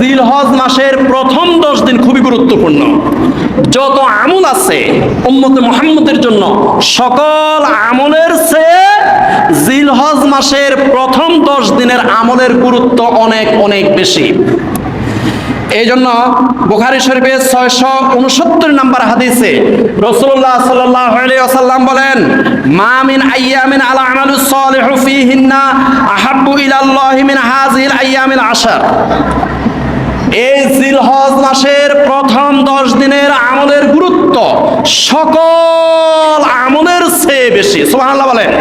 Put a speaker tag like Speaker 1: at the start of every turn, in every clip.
Speaker 1: জিলহজ মাসের প্রথম দশ দিন খুবই গুরুত্বপূর্ণ। যত আমল আছে উম্মতে মোহাম্মদের জন্য, সকল আমলের চেয়ে জিলহজ মাসের প্রথম দশ দিনের আমলের গুরুত্ব অনেক অনেক বেশি। এই জন্য বুখারি শরীফের ছয়শো উনসত্তর নাম্বার হাদিসে রসুল্লাহ সাল্লাম বলেন মামিন আইয়ামিন আলা আমালু সালিহু ফিহিন্না আহাব্বু ইলাল্লাহি মিন হাযিল আইয়ামিল আশার। এই জিলহজ মাসের প্রথম দশ দিনের আমলের গুরুত্ব সকল আমলের চেয়ে বেশি সুবহানাল্লাহ বলেন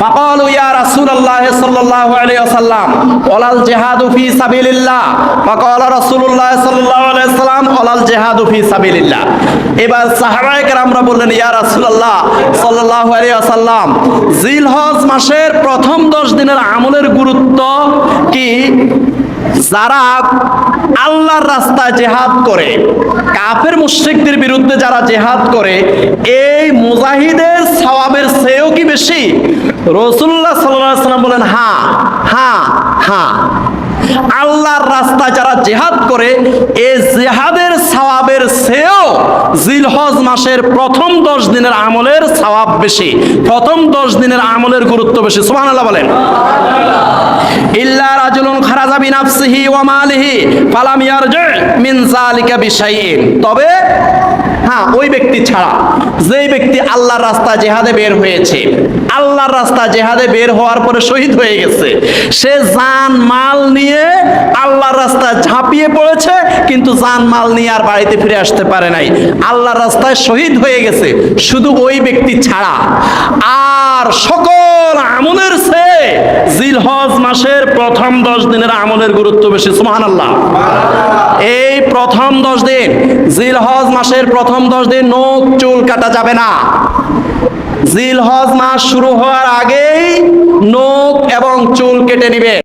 Speaker 1: فقالوا يا رسول الله صلى الله عليه وسلم ولا الجهاد في سبيل الله فقال رسول الله صلى الله عليه وسلم ولا الجهاد في سبيل الله এবার সাহাবায়ে কেরামরা বললেন ইয়া রাসূলুল্লাহ সাল্লাল্লাহু আলাইহি ওয়াসাল্লাম জিলহজ মাসের প্রথম 10 দিনের আমলের গুরুত্ব কি যারা আল্লাহর রাস্তায় জেহাদ করে, কাফের মুশরিকদের বিরুদ্ধে যারা জেহাদ করে, এই মুজাহিদের সওয়াবের চেয়েও কি বেশি? রসুল্লাহ সাল্লাল্লাহু সাল্লাম বলেন হ্যাঁ হ্যাঁ হ্যাঁ। আল্লাহর রাস্তায় যারা জেহাদ করে, এই জেহাদের সওয়াবের চেয়েও জিলহজ মাসের প্রথম দশ দিনের আমলের সওয়াব বেশি। প্রথম দশ দিনের আমলের গুরুত্ব বেশি। সুবহানাল্লাহ বলেন। ইল্লা খারাজা বিনাফসিহি মালিহি ফালাম মিন তবে হ্যাঁ ওই ব্যক্তি ছাড়া যেই ব্যক্তি আল্লাহর রাস্তা জেহাদে বের হয়েছে, আল্লাহর রাস্তা জেহাদে বের হওয়ার পরে শহীদ হয়ে গেছে, সে জান মাল নিয়ে আল্লাহর রাস্তায় ঝাঁপিয়ে পড়েছে, কিন্তু জান মাল নিয়ে আর বাড়িতে ফিরে আসতে পারে নাই। আল্লাহর রাস্তায় শহীদ হয়ে গেছে, শুধু ওই ব্যক্তি ছাড়া। আর সকল আমলের চেয়ে জিলহজ মাসের প্রথম দশ দিনের আমলের গুরুত্ব বেশি সুহান আল্লাহ এই প্রথম দশ দিন, জিলহজ মাসের প্রথম দশ দিন নখ চুল কাটা যাবে না। জিলহজ মাস শুরু হওয়ার আগেই নখ এবং চুল কেটে নিবে।